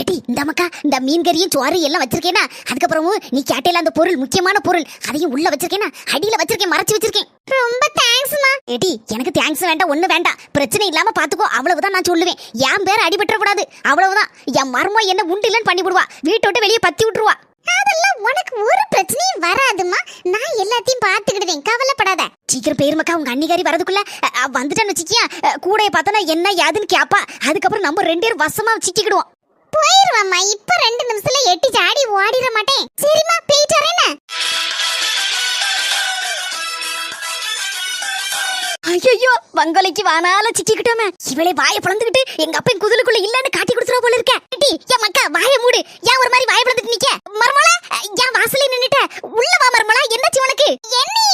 ஏடி இந்த மக்கா இந்த மீன் கறியும் சோறு எல்லாம் வச்சிருக்கேனா? அதுக்கப்புறமும் நீ கேட்டையில அந்த பொருள் முக்கியமான பொருள் அதையும் உள்ள வச்சிருக்கேனா? அடியில வச்சிருக்கேன் மறைச்சு வச்சிருக்கேன். ரொம்ப தேங்க்ஸ்மா ஏடி எனக்கு தேங்க்ஸ் வேண்டாம் ஒண்ணு வேண்டாம். பிரச்சனை இல்லாம பாத்துக்கோ அவ்வளவுதான் நான் சொல்லுவேன். என் பேர் அடிபட்டுற கூடாது. அவ்வளவுதான். என் மர்மோ என்ன உண்டு இல்லைன்னு பண்ணி விடுவா வீட்டை விட்டு வெளியே பத்தி விட்டுருவா. அதெல்லாம் உனக்கு ஒரு பிரச்சனையும் வராதுமா. நான் எல்லாத்தையும் பாத்துக்கிடுவேன் கவலைப்படாத. சீக்கிரம் பேருமக்கா உங்க அன்னிகாரி வரதுக்குள்ள வந்துட்டான்னு வச்சுக்கியா? கூடைய பார்த்தனா என்ன யாதுன்னு கேப்பா. அதுக்கப்புறம் நம்ம ரெண்டு பேரும் வசமா சிக்கிக்கிடுவோம். போயிருவாம்மா. இப்ப ரெண்டு நிமிஷத்துல எட்டி சாடி ஓடிட மாட்டேன். சரிம்மா போயிட்டு வரேன் ஐயோ வங்கலைக்கு வானால சிக்கிக்கிட்டோமே. இவளே வாயை பிளந்துக்கிட்டு எங்க அப்பன் குதிலுக்குள்ள இல்லன்னு காட்டி கொடுத்துறா போல இருக்க. டி என் மக்கா வாயை மூடு. ஏன் ஒரு மாதிரி வாயை பிளந்துட்டு நிக்க? மர்மலா ஏன் வாசல்ல நின்னுட்ட. உள்ள வா மர்மலா என்னாச்சு உனக்கு? என்னி?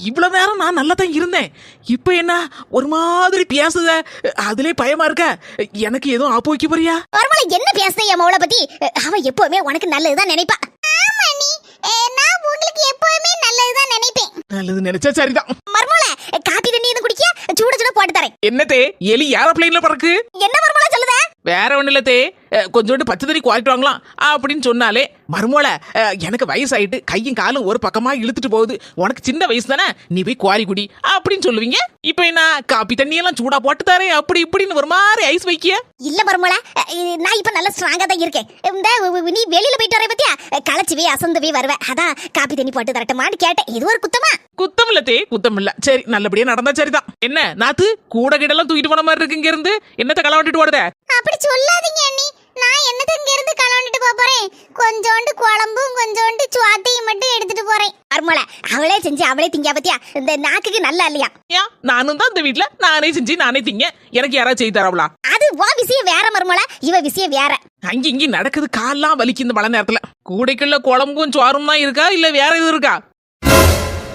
அண்ணி இவ்வளவு நேரம் நான் நல்லா தான் இருந்தேன். இப்போ என்ன ஒரு மாதிரி பேசுத? அதுலயே பயமா இருக்க? எனக்கு எதுவும் ஆப்பு வைக்க போறியா? மர்மலா என்ன பேசுத என் மவளை பத்தி? அவ எப்பவுமே உனக்கு நல்லதுதான் நினைப்பா. நான் உங்களுக்கு எப்பவுமே நல்லதுதான் நினைப்பேன். நல்லது நினைச்சா சரிதான். மர்மலா காப்பி தண்ணி எதுவும் குடிக்க சூட சூட போட்டு தரேன். என்னத்தே எலி ஏரோப்ளைன்ல பறக்கு? என்ன மர்மலா சொல்லுத? வேற ஒண்ணு இல்லத்தே. அஹ், கொஞ்சோண்டு பச்சை தண்ணி குவாரிட்டு வாங்கலாம். அப்படின்னு சொன்னாலே மருமோல எனக்கு வயசாயிட்டு கையும் காலும் ஒரு பக்கமா இழுத்துட்டு போகுது. உனக்கு சின்ன வயசு தானே? நீ போய் குவாரி குடி. அப்படின்னு சொல்லுவீங்க? இப்போ என்ன காப்பி தண்ணி எல்லாம் சூடா போட்டு தரேன் அப்படி இப்படின்னு ஒரு மாதிரி ஐஸ் வைக்கிய? இல்ல மருமல நான் இப்ப நல்ல ஸ்ட்ராங்கா தான் இருக்கேன். இந்த நீ வெளியில போயிட்டு வர பத்தியா? களைச்சுவே அசந்துவே வருவேன். அதான் காப்பி தண்ணி போட்டு தரட்டுமான்னு கேட்டேன். இது ஒரு குத்தமா? குத்தம் இல்ல தே குத்தம் இல்ல. சரி நல்லபடியா நடந்தா சரிதான். என்ன நாத்து? கூட கிடலாம் தூக்கிட்டு போன மாதிரி இருக்கு இங்க இருந்து என்னத்த களவாண்டிட்டு ஓடுத? அப்படி சொல்லாதீங்க அண்ணி. நான் என்னது இங்க இருந்து களவாண்டுட்டு போப் போறேன்? கொஞ்சோண்டு குழம்பும் கொஞ்சோண்டு சுவாத்தையும் மட்டும் எடுத்துட்டு போறேன். மருமல அவளே செஞ்சு அவளே திங்க பத்தியா? இந்த நாக்குக்கு நல்லா இல்லையா? ஏன் நானும் தான் இந்த வீட்ல நானே செஞ்சு நானே திங்க. எனக்கு யாராவது செய்து தரவளா? அது வா விஷயம் வேற மருமல இவ விஷயம் வேற. அங்க இங்க நடக்குது கால்லாம் வலிக்கு இந்த மழை நேரத்துல. கூடைக்குள்ள குழம்பும் சோறும் தான் இருக்கா? இல்ல வேற எதுவும் இருக்கா?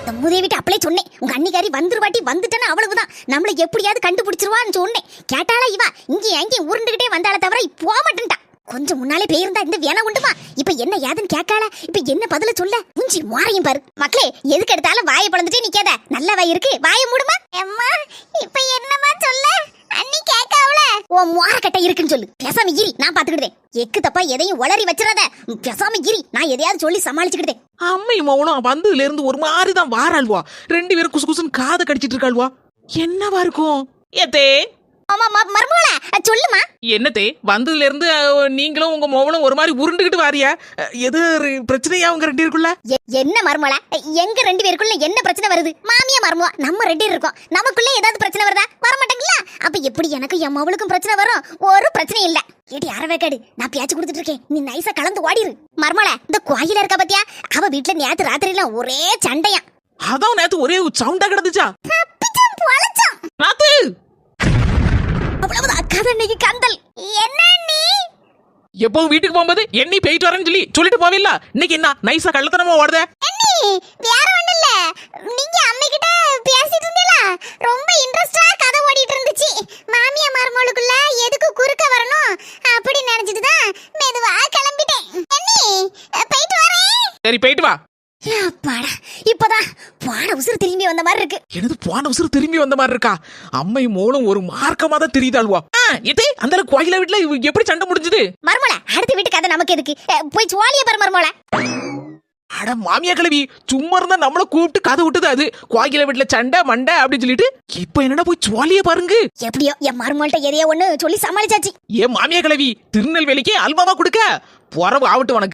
இந்த வீட்டு அப்படியே சொன்னேன். உங்க அன்னிக்காரி வந்துருவாட்டி வந்துட்டேன்னு அவ்வளவுதான். நம்மளை எப்படியாவது கண்டுபிடிச்சிருவான்னு சொன்னேன். கேட்டாளா இவா? இங்கே அங்கேயும் உருண்டுகிட்டே வந்தால தவிர போக மாட்டேன்டா கொஞ்சம் முன்னாலே போயிருந்தா இந்த வேணா உண்டுமா? இப்ப என்ன ஏதுன்னு கேட்கால இப்ப என்ன பதில சொல்ல? முஞ்சி மாறையும் பாரு. மக்களே எதுக்கு எடுத்தாலும் வாயை பிளந்துட்டே நிக்காத. நல்ல வாய் இருக்கு? வாயை மூடுமா? அம்மா இப்ப என்னமா உன் ஓ இருக்குன்னு சொல்லு. பேசாம இரி நான் பாத்துக்கிட்டேன் எக்கு தப்பா எதையும் உளறி வச்சிடாத. பேசாம இரி நான் எதையாவது சொல்லி சமாளிச்சுக்கிட்டேன் அம்மை மௌனம் வந்ததுல இருந்து ஒரு மாதிரி தான் வாராள்வா. ரெண்டு பேரும் குசு குசுன்னு காதை கடிச்சிட்டு இருக்காள்வா. என்னவா இருக்கும்? ஏத்தே மர்மோல சொல்லுமா. என்னத்தே வந்ததுல இருந்து நீங்களும் உங்க மோவனும் ஒரு மாதிரி உருண்டுகிட்டு வாரியா? எது பிரச்சனையா உங்க ரெண்டு பேருக்குள்ள? என்ன மர்மோல எங்க ரெண்டு பேருக்குள்ள என்ன பிரச்சனை வருது? மாமியா மர்மோ நம்ம ரெண்டு பேர் இருக்கோம். நமக்குள்ள ஏதாவது பிரச்சனை வருதா? வர மாட்டேங்களா அப்ப எப்படி எனக்கும் என் மவளுக்கும் பிரச்சனை வரும்? ஒரு பிரச்சனையும் இல்ல. ஏடி அரவேக்காடு நான் பேச்சு கொடுத்துட்டு இருக்கேன். நீ நைஸா கலந்து ஓடிரு. மர்மோல இந்த கோயில இருக்க பத்தியா? அவ வீட்ல நேத்து ராத்திரில ஒரே சண்டையா அதான் நேத்து ஒரே சவுண்டா கிடந்துச்சா? எப்பவும் வீட்டுக்கு போகும்போது என்னை போயிட்டு வரேன்னு சொல்லி சொல்லிட்டு போவில்ல? இன்னைக்கு என்ன நைஸா கள்ளத்தனமா ஓடுத? வேற ஒண்ணும் இல்ல. நீங்க அம்மை கிட்ட பேசிட்டு இருந்தீங்களா? ரொம்ப இன்ட்ரெஸ்டா கதை ஓடிட்டு இருந்துச்சு. மாமியா மருமகளுக்குள்ள எதுக்கு குறுக்க வரணும் அப்படி நினைச்சிட்டு தான் மெதுவா கிளம்பிட்டேன். அண்ணி போயிட்டு வரேன். சரி போயிட்டு வா. அப்பாடா இப்பதான் பாட உசுறு திரும்பி வந்த மாதிரி இருக்கு. எனது போன உசுறு திரும்பி வந்த மாதிரி இருக்கா? அம்மை மூலம் ஒரு மார்க்கமா தான் தெரியுதாள்வா இதே அந்த கோயில வீட்டுல எப்படி சண்டை முடிஞ்சது? மருமல அடுத்த வீட்டு கதை நமக்கு எதுக்கு? போய் சுவாலிய பாரு மருமல அட மாமியா கிழவி சும்மா இருந்தா நம்மள கூப்பிட்டு கதை விட்டுது அது. கோயில வீட்டுல சண்டை மண்டை அப்படின்னு சொல்லிட்டு இப்ப என்னடா போய் சுவாலிய பாருங்க? எப்படியோ என் மருமல்கிட்ட எதையோ ஒண்ணு சொல்லி சமாளிச்சாச்சு. ஏன் மாமியா கிழவி திருநெல்வேலிக்கு அல்வாவா கொடுக்க. போறவு ஆவட்டும் உனக்கு.